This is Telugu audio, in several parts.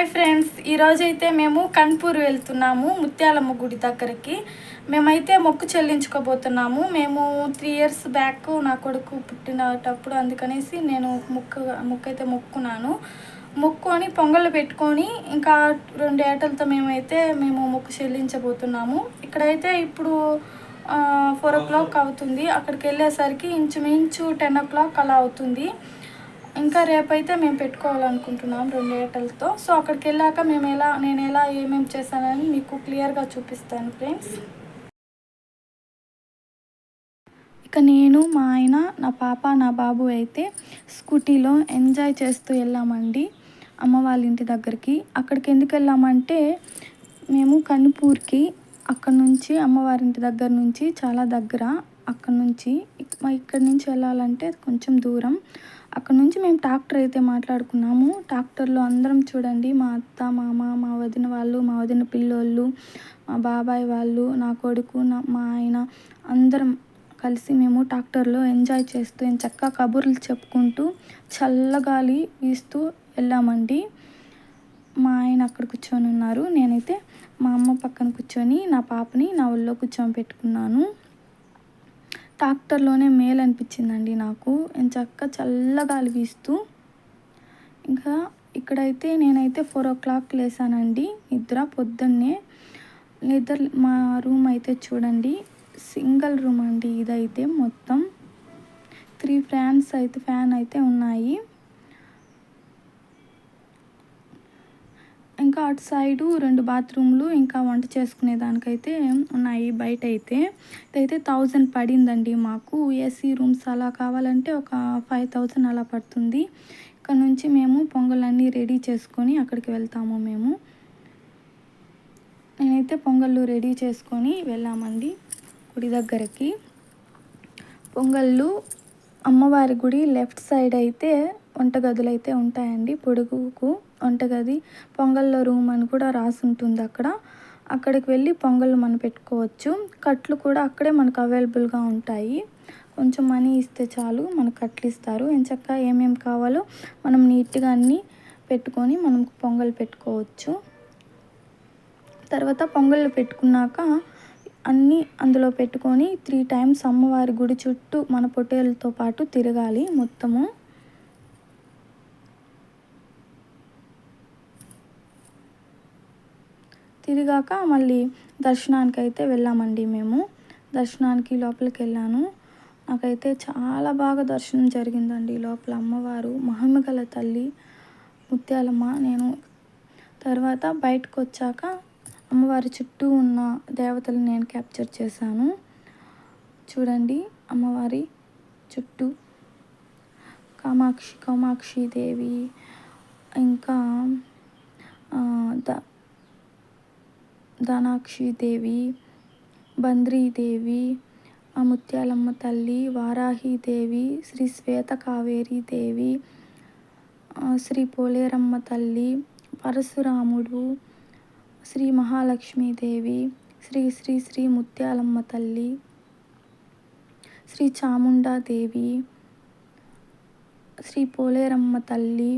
హాయ్ ఫ్రెండ్స్ ఈరోజు అయితే మేము కన్పూర్ వెళ్తున్నాము ముత్యాలమ్మ గుడి దగ్గరికి. మేమైతే మొక్కు చెల్లించుకోబోతున్నాము. మేము త్రీ ఇయర్స్ బ్యాక్ నా కొడుకు పుట్టినటప్పుడు అందుకనేసి నేను మొక్కు మొక్కు అయితే మొక్కున్నాను మొక్కుని పొంగల్ పెట్టుకొని ఇంకా రెండు ఏటలతో మేమైతే మేము మొక్కు చెల్లించబోతున్నాము. ఇక్కడైతే ఇప్పుడు ఫోర్ ఓ క్లాక్ అవుతుంది. అక్కడికి వెళ్ళేసరికి ఇంచుమించు టెన్ ఓ క్లాక్ అలా అవుతుంది. ఇంకా రేపైతే మేము పెట్టుకోవాలనుకుంటున్నాం రెండు ఏటలతో. సో అక్కడికి వెళ్ళాక మేము ఎలా నేను ఎలా ఏమేమి చేశానని మీకు క్లియర్గా చూపిస్తాను ఫ్రెండ్స్. ఇక నేను మా ఆయన నా పాప నా బాబు అయితే స్కూటీలో ఎంజాయ్ చేస్తూ వెళ్ళామండి అమ్మ వాళ్ళ ఇంటి దగ్గరికి. అక్కడికి ఎందుకు వెళ్ళామంటే మేము కనుపూర్కి అక్కడ నుంచి అమ్మవారింటి దగ్గర నుంచి చాలా దగ్గర అక్కడ నుంచి ఇక్కడి నుంచి వెళ్ళాలంటే కొంచెం దూరం. అక్కడ నుంచి మేము ట్రాక్టర్ అయితే మాట్లాడుకున్నాము. ట్రాక్టర్లో అందరం చూడండి మా అత్త మామ మా వదిన వాళ్ళు మా వదిన పిల్లోళ్ళు మా బాబాయ్ వాళ్ళు నా కొడుకు నా మా ఆయన అందరం కలిసి మేము ట్రాక్టర్లో ఎంజాయ్ చేస్తూ చక్కగా కబుర్లు చెప్పుకుంటూ చల్లగాలి వీస్తూ వెళ్ళామండి. మా ఆయన అక్కడ కూర్చొని ఉన్నారు. నేనైతే మా అమ్మ పక్కన కూర్చొని నా పాపని నా ఒళ్ళో కూర్చొని పెట్టుకున్నాను ట్రాక్టర్లోనే మేలు అనిపించిందండి నాకు. చక్క చల్లగాలి వీస్తూ ఇంకా ఇక్కడైతే నేనైతే ఫోర్ ఓ క్లాక్ లేసానండి. నిద్ర పొద్దున్నే. నిద్ర మా రూమ్ అయితే చూడండి. సింగిల్ రూమ్ అండి ఇదైతే మొత్తం. త్రీ ఫ్యాన్స్ అయితే ఫ్యాన్ అయితే ఉన్నాయి. ఇంకా అటు సైడు రెండు బాత్రూమ్లు ఇంకా వంట చేసుకునే దానికైతే ఉన్నాయి బయట అయితే ఇదైతే థౌజండ్ పడిందండి మాకు. ఏసీ రూమ్స్ అలా కావాలంటే ఒక ఫైవ్ థౌజండ్ అలా పడుతుంది. ఇక్కడ నుంచి మేము పొంగలన్నీ రెడీ చేసుకొని అక్కడికి వెళ్తాము మేము. నేనైతే పొంగళ్ళు రెడీ చేసుకొని వెళ్ళామండి గుడి దగ్గరకి. పొంగళ్ళు అమ్మవారి గుడి లెఫ్ట్ సైడ్ అయితే వంటగదులు అయితే ఉంటాయండి. పొడుగుకు వంటగది పొంగల్లో రూమ్ అని కూడా రాసి ఉంటుంది అక్కడ. అక్కడికి వెళ్ళి పొంగల్ మనం పెట్టుకోవచ్చు. కట్లు కూడా అక్కడే మనకు అవైలబుల్గా ఉంటాయి. కొంచెం మనీ ఇస్తే చాలు మనకు కట్లు ఇస్తారు. ఎంచక్క ఏమేమి కావాలో మనం నీట్గా అన్నీ పెట్టుకొని మనం పొంగల్ పెట్టుకోవచ్చు. తర్వాత పొంగళ్ళు పెట్టుకున్నాక అన్నీ అందులో పెట్టుకొని త్రీ టైమ్స్ అమ్మవారి గుడి చుట్టూ మన పొట్టేలతో పాటు తిరగాలి మొత్తము. తిరిగాక మళ్ళీ దర్శనానికి అయితే వెళ్ళామండి మేము. దర్శనానికి లోపలికి వెళ్ళాను. నాకైతే చాలా బాగా దర్శనం జరిగిందండి. లోపల అమ్మవారు మహిమగల తల్లి ముత్యాలమ్మ నేను. తర్వాత బయటకు వచ్చాక అమ్మవారి చుట్టూ ఉన్న దేవతలు నేను క్యాప్చర్ చేశాను. చూడండి అమ్మవారి చుట్టూ. కామాక్షి కామాక్షి దేవి. ఇంకా ద ధనాక్షిదేవి దేవి బంద్రీదేవి ముత్యాలమ్మ తల్లి వారాహీదేవి శ్రీ శ్వేత కావేరీదేవి శ్రీ పోలేరమ్మ తల్లి పరశురాముడు శ్రీ మహాలక్ష్మీదేవి శ్రీ శ్రీ శ్రీ ముత్యాలమ్మ తల్లి శ్రీ చాముండాదేవి శ్రీ పోలేరమ్మ తల్లి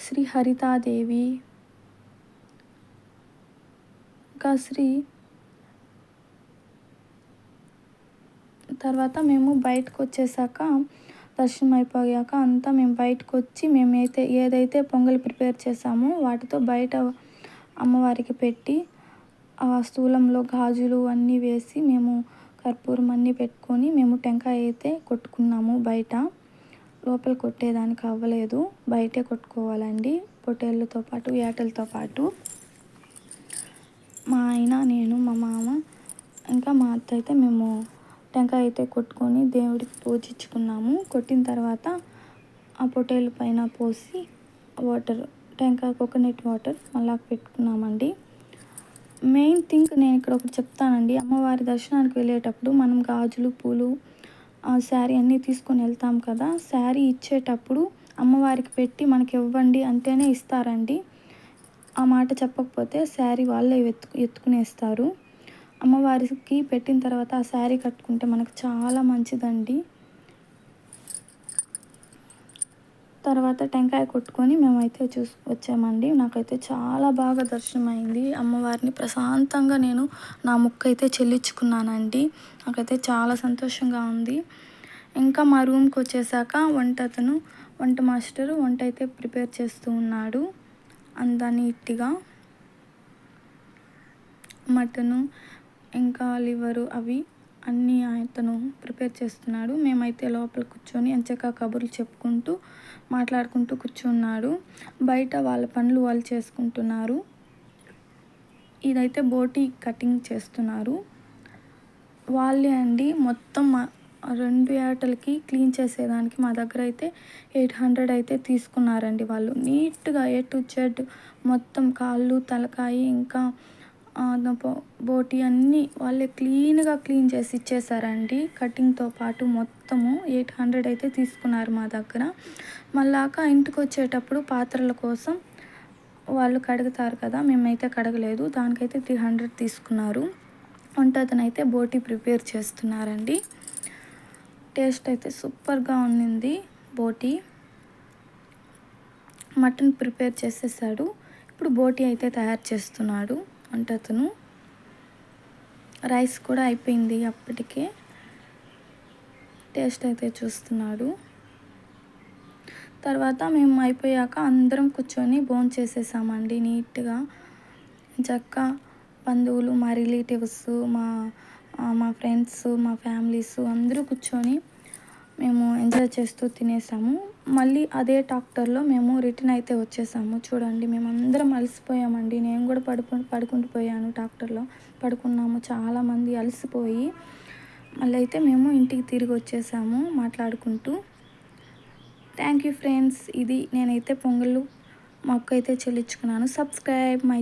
శ్రీ హరితాదేవి ఇంకా శ్రీ తర్వాత మేము బయటకు వచ్చేసాక దర్శనం అయిపోయాక అంతా మేము బయటకు వచ్చి మేమైతే ఏదైతే పొంగల్ ప్రిపేర్ చేసామో వాటితో బయట అమ్మవారికి పెట్టి ఆ స్థూలంలో గాజులు అన్నీ వేసి మేము కర్పూరం అన్నీ పెట్టుకొని మేము టెంకాయ అయితే కొట్టుకున్నాము బయట. లోపల కొట్టేదానికి అవ్వలేదు. బయటే కొట్టుకోవాలండి. పొట్టేళ్ళతో పాటు ఏటలతో పాటు. ఆయన నేను మా మామ ఇంకా మా అత్త అయితే మేము టెంకాయ అయితే కొట్టుకొని దేవుడికి పూజించుకున్నాము. కొట్టిన తర్వాత ఆ పొటేలు పైన పోసి వాటర్ టెంకాయ కోకోనట్ వాటర్ మళ్ళా పెట్టుకున్నామండి. మెయిన్ థింగ్ నేను ఇక్కడ ఒకటి చెప్తానండి. అమ్మవారి దర్శనానికి వెళ్ళేటప్పుడు మనం గాజులు పూలు శారీ అన్నీ తీసుకొని వెళ్తాం కదా. శారీ ఇచ్చేటప్పుడు అమ్మవారికి పెట్టి మనకి ఇవ్వండి అంటేనే ఇస్తారండి. ఆ మాట చెప్పకపోతే శారీ వాళ్ళే ఎత్తు ఎత్తుకునేస్తారు. అమ్మవారికి పెట్టిన తర్వాత ఆ శారీ కట్టుకుంటే మనకు చాలా మంచిదండి. తర్వాత టెంకాయ కొట్టుకొని మేమైతే చూసు వచ్చామండి. నాకైతే చాలా బాగా దర్శనం అయింది అమ్మవారిని ప్రశాంతంగా నేను నా ముక్క అయితే చెల్లించుకున్నానండి. నాకైతే చాలా సంతోషంగా ఉంది. ఇంకా మా రూమ్కి వచ్చేసాక వంట అతను వంట మాస్టరు వంట అయితే ప్రిపేర్ చేస్తూ ఉన్నాడు. అంత నీట్గా మటను ఇంకా లివరు అవి అన్నీ అతను ప్రిపేర్ చేస్తున్నాడు. మేమైతే లోపల కూర్చొని ఎంచక కబుర్లు చెప్పుకుంటూ మాట్లాడుకుంటూ కూర్చున్నాడు. బయట వాళ్ళ పనులు వాళ్ళు చేసుకుంటున్నారు. ఇదైతే బోటి కటింగ్ చేస్తున్నారు. వాళ్ళే అండి మొత్తం రెండు ఏటలకి క్లీన్ చేసేదానికి మా దగ్గర అయితే ఎయిట్ హండ్రెడ్ అయితే తీసుకున్నారండి వాళ్ళు. నీట్గా ఏ టు జెడ్ మొత్తం కాళ్ళు తలకాయ ఇంకా బోటి అన్నీ వాళ్ళే క్లీన్గా క్లీన్ చేసి ఇచ్చేసారండి. కటింగ్తో పాటు మొత్తము ఎయిట్ హండ్రెడ్ అయితే తీసుకున్నారు మా దగ్గర. మళ్ళాక ఇంటికి వచ్చేటప్పుడు పాత్రల కోసం వాళ్ళు కడుగుతారు కదా మేమైతే కడగలేదు. దానికైతే త్రీ హండ్రెడ్ తీసుకున్నారు. వంట అతనైతే బోటి ప్రిపేర్ చేస్తున్నారండి. టేస్ట్ అయితే సూపర్గా ఉన్నింది బోటి. మటన్ ప్రిపేర్ చేసేసాడు. ఇప్పుడు బోటి అయితే తయారు చేస్తున్నాడు అంటే అతను. రైస్ కూడా అయిపోయింది అప్పటికే. టేస్ట్ అయితే చూస్తున్నాడు. తర్వాత మేము అయిపోయాక అందరం కూర్చొని భోజనం చేసేసామండి నీట్గా. చక్క బంధువులు మా రిలేటివ్స్ మా మా ఫ్రెండ్స్ మా ఫ్యామిలీస్ అందరూ కూర్చొని మేము ఎంజాయ్ చేస్తూ తినేసాము. మళ్ళీ అదే టాక్టర్లో మేము రిటర్న్ అయితే వచ్చేసాము. చూడండి మేము అందరం అలసిపోయామండి. నేను కూడా పడుకు పడుకుంటూ పోయాను టాక్టర్లో పడుకున్నాము. చాలామంది అలసిపోయి మళ్ళీ అయితే మేము ఇంటికి తిరిగి వచ్చేసాము మాట్లాడుకుంటూ. థ్యాంక్ యూ ఫ్రెండ్స్ ఇది నేనైతే పొంగళ్ళు మొక్క అయితే చెల్లించుకున్నాను. Subscribe my